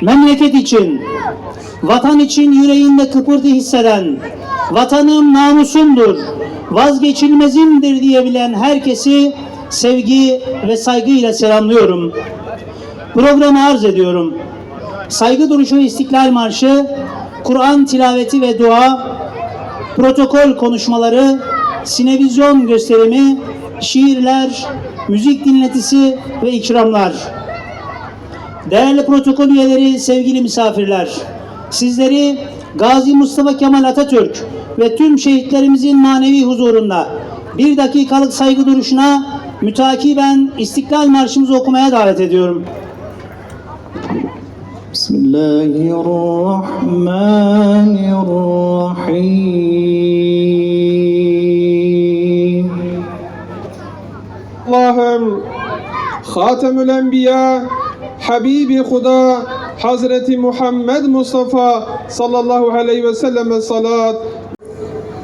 memleket için, vatan için yüreğinde kıpırtı hisseden, vatanım namusumdur, vazgeçilmezimdir diyebilen herkesi sevgi ve saygıyla selamlıyorum. Programı arz ediyorum. Saygı duruşu İstiklal Marşı, Kur'an tilaveti ve dua, protokol konuşmaları, sinevizyon gösterimi, şiirler, müzik dinletisi ve ikramlar. Değerli protokol üyeleri, sevgili misafirler, sizleri Gazi Mustafa Kemal Atatürk ve tüm şehitlerimizin manevi huzurunda bir dakikalık saygı duruşuna mütakiben İstiklal Marşımızı okumaya davet ediyorum. Bismillahirrahmanirrahim. Allah'ım Hatemül Enbiya Habibi Huda Hazreti Muhammed Mustafa sallallahu aleyhi ve selleme salat.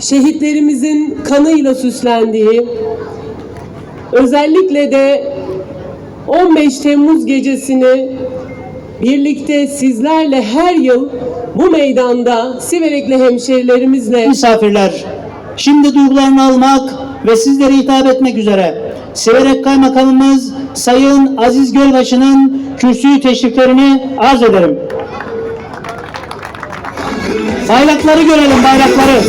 Şehitlerimizin kanıyla süslendiği, özellikle de 15 Temmuz gecesini birlikte sizlerle her yıl bu meydanda Siverekli hemşerilerimizle Misafirler, şimdi duygularını almak ve sizlere hitap etmek üzere Siverek Kaymakamımız Sayın Aziz Gölbaşı'nın kürsüyü teşriflerini arz ederim. Bayrakları görelim, bayrakları.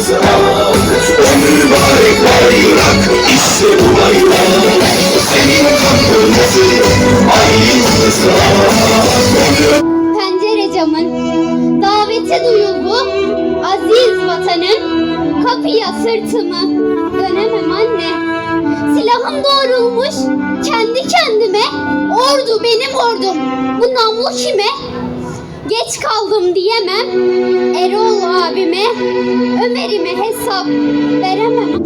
Pencere camın daveti duyuldu aziz vatanın kapıya sırtımı dönemem anne silahım doğrulmuş. Kendi kendime ordu benim ordum. Bu namlu kime? Geç kaldım diyemem. Erol abime Ömer'ime hesap veremem.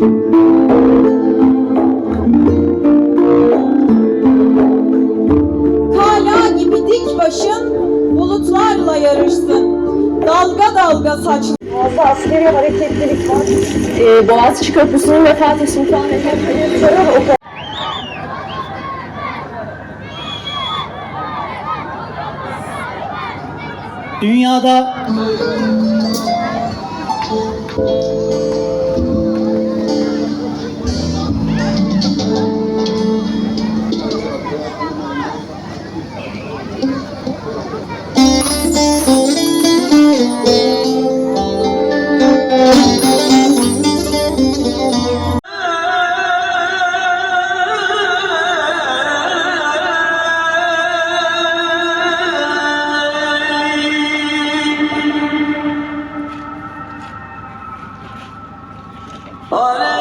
Kala gibi dik başın bulutlarla yarışsın dalga saç. Boğaz'da askeri hareketlilik var. Ee, Boğaziçi Köprüsü'nün ve Fatih Sultan Mehmet terör operasyonu. Dünyada Hola.